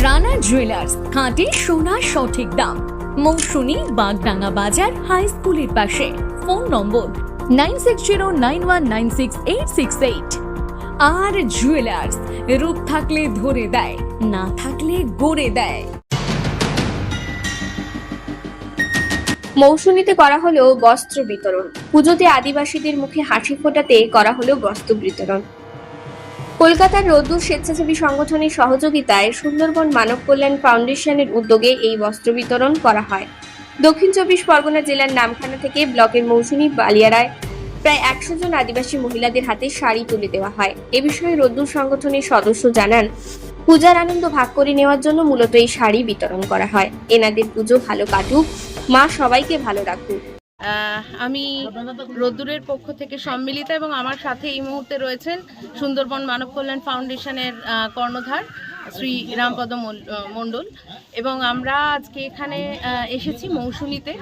Rana jewellers খাঁটি সোনার সঠিক দাম। মৌসুমী বাগডাঙ্গা বাজার হাই স্কুলের পাশে। Phone number nine six zero nine one nine six eight six eight R jewellers রূপ থাকলে ধরে দেয়, না থাকলে গড়ে দেয়। মৌসুমীতে করা হলো বস্ত্র বিতরণ। পুজোতে আদিবাসীদের মুখে হাসি ফোটাতে করা হলো বস্ত্র বিতরণ। কলকাতার রোদ্দুর স্বেচ্ছাসেবী সংগঠনের সহযোগিতায় সুন্দরবন মানব কল্যাণ ফাউন্ডেশনের উদ্যোগে এই বস্ত্র বিতরণ করা হয়। দক্ষিণ চব্বিশ পরগনা জেলার নামখানা থেকে ব্লকের মৌসুমী বালিয়ারায় প্রায় একশো জন আদিবাসী মহিলাদের হাতে শাড়ি তুলে দেওয়া হয়। এ বিষয়ে রোদ্দুর সংগঠনের সদস্য জানান, পূজার আনন্দ ভাগ করে নেওয়ার জন্য মূলত এই শাড়ি বিতরণ করা হয়। এনাদের পুজো ভালো কাটুক, মা সবাইকে ভালো রাখুক। আমি রোদ্দুরের পক্ষ থেকে সম্মিলিত এবং আমার সাথে এই মুহূর্তে রয়েছেন সুন্দরবন মানব কল্যাণ ফাউন্ডেশনের কর্ণধার শ্রী রামপদ মণ্ডল। এবং আমরা আজকে এখানে এসেছি মৌসুমিতে।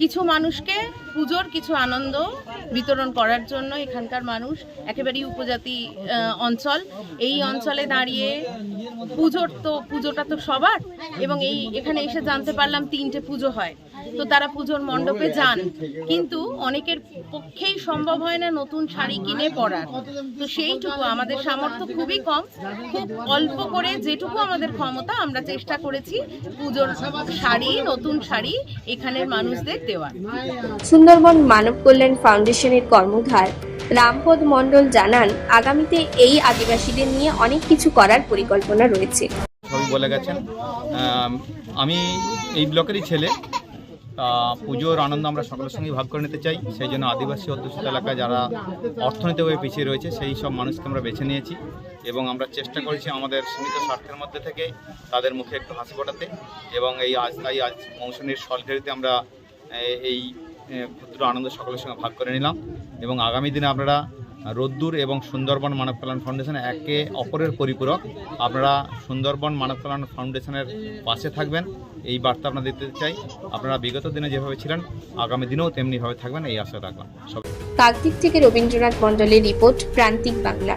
কিছু মানুষকে পুজোর কিছু আনন্দ বিতরণ করার জন্য এখানকার মানুষ একেবারেই উপজাতি অঞ্চল। এই অঞ্চলে দাঁড়িয়ে পুজোর তো, পুজোটা তো সবার, এবং এই এখানে এসে জানতে পারলাম তিনটে পুজো হয়। তো তারা পুজোর মণ্ডপে যান। কিন্তু অনেকের পক্ষেই সম্ভব হয় না নতুন শাড়ি কিনে পরার। তো সেইটুকু, আমাদের সামর্থ্য খুবই কম। খুব অল্প করে যেটুকু আমাদের ক্ষমতা, আমরা চেষ্টা করেছি পুজোর শাড়ি, নতুন শাড়ি এখানের মানুষদের দেওয়ার। সুন্দরবন মানব কল্যাণ ফাউন্ডেশনের কর্মধার রামপদ মণ্ডল জানান, আগামীতে এই আদিবাসীদের নিয়ে অনেক কিছু করার পরিকল্পনা রয়েছে। বলে গেছেন। আমি এই ব্লকেরই ছেলে। পুজোর আনন্দ আমরা সকলের সঙ্গে ভাগ করে নিতে চাই। সেই জন্য আদিবাসী অধ্যুষিত এলাকায় যারা অর্থনৈতিকভাবে পিছিয়ে রয়েছে, সেই সব মানুষকে আমরা বেছে নিয়েছি এবং আমরা চেষ্টা করেছি আমাদের সীমিত স্বার্থের মধ্যে থেকে তাদের মুখে একটু হাসি ফোটাতে এবং এই আজ, তাই আজ মৌসুমীর সলঘেরিতে আমরা এই ক্ষুদ্র আনন্দ সকলের সঙ্গে ভাগ করে নিলাম এবং আগামী দিনে আপনারা রোদ্দুর এবং সুন্দরবন মানব কল্যাণ ফাউন্ডেশন একে অপরের পরিপূরক আপনারা সুন্দরবন মানব কল্যাণ ফাউন্ডেশনের পাশে থাকবেন। এই বার্তা আপনারা দিতে চাই। আপনারা বিগত দিনে যেভাবে ছিলেন, আগামী দিনেও তেমনিভাবে থাকবেন, এই আশা রাখলাম। সব কাকদ্বীপ থেকে রবীন্দ্রনাথ মণ্ডলের রিপোর্ট, প্রান্তিক বাংলা।